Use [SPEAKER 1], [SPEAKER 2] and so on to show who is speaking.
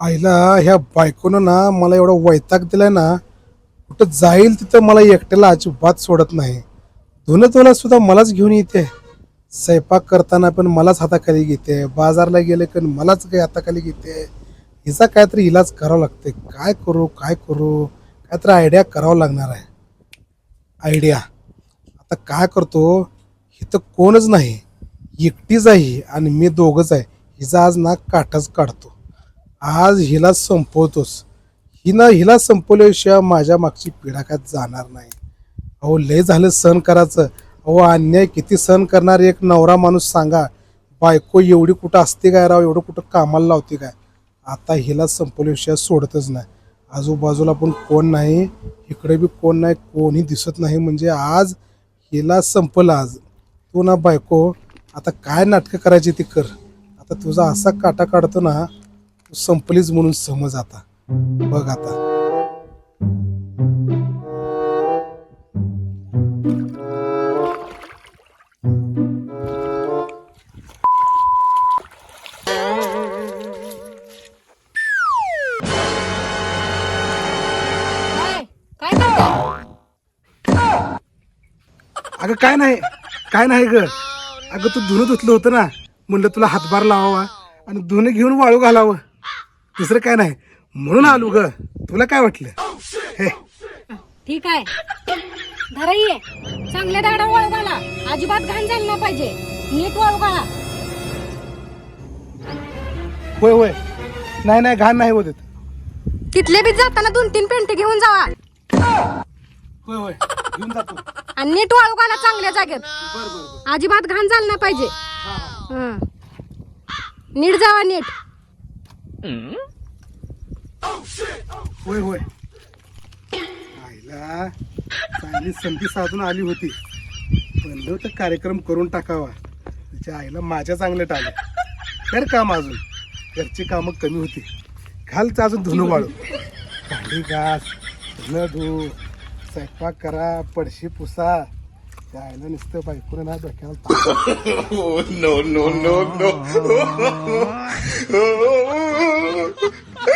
[SPEAKER 1] आईला ह्या बायकोनं ना मला एवढा वैताग दिलाय ना कुठं जाईल तिथं मला एकट्याला अजिबात सोडत नाही. धुणं धुला सुद्धा मलाच घेऊन येते. स्वयंपाक करताना पण मलाच हाताखाली घेते. बाजारला गेले पण मलाच काही हाताखाली घेते. हिचा काहीतरी इलाज करावा लागते. काय करू काय करू? काहीतरी आयडिया करावं लागणार आहे. आयडिया आता काय करतो? इथं कोणच नाही. एकटीच आहे आणि मी दोघंच आहे. हिचा आज नाक काटाच काढतो. आज हिला संपवतोस. हिनं हिला संपवल्याशिवाय माझ्या मागची पिढा काय जाणार नाही. अहो लय झालं सहन करायचं. अहो अन्याय किती सहन करणार? एक नवरा माणूस सांगा बायको एवढी कुठं असते काय राव? एवढं कुठं कामाला लावते काय? आता हिला संपवल्याशिवाय सोडतच नाही. आजूबाजूला पण कोण नाही इकडे बी कोण नाही कोणी दिसत नाही. म्हणजे आज हिला संपलं आज. तू ना बायको आता काय नाटकं करायची ती कर. आता तुझा असा काटा काढतो ना तू संपलीच म्हणून समज आता. बघ आता.
[SPEAKER 2] काय? काय करतो?
[SPEAKER 1] अगं काय नाही. काय नाही ग. अगं तू धुणं धुतलं होतं ना. म्हणलं तुला हातभार लावावा आणि धुणं घेऊन वाळू घालावं. दुसरं काय नाही. म्हणून आलो ग. तुला काय वाटलं? हे.
[SPEAKER 2] ठीक आहे. धरा ये. चांगल्या दाडा वाळू घाला अजिबात घाण झाली नाही पाहिजे. नीट वाळू घाला.
[SPEAKER 1] होय होय. नाही नाही घाण नाही होत.
[SPEAKER 2] तिथले बी जाताना दोन तीन पेंटे घेऊन जावा.
[SPEAKER 1] होय होय. घेऊन जातो.
[SPEAKER 2] आणि नीट वाळू घाला चांगल्या जागेत.
[SPEAKER 1] बरं बरं बरं.
[SPEAKER 2] अजिबात घाण झालं नाही पाहिजे.
[SPEAKER 1] हा, हा.
[SPEAKER 2] हं. नीट जावा नीट.
[SPEAKER 1] होय होय. आईला चांगली संधी साधून आली होती. म्हणलं होतं कार्यक्रम करून टाकावा. तिच्या आईला माझ्या चांगलं आलं. कर काम अजून. घरची कामं कमी होती. घालचं अजून धुणं वाळू. भांडी घास धुणं धु स्वयंपाक करा पडशी पुसा. त्या आईला नुसतं बायकोनं ना डोक्याला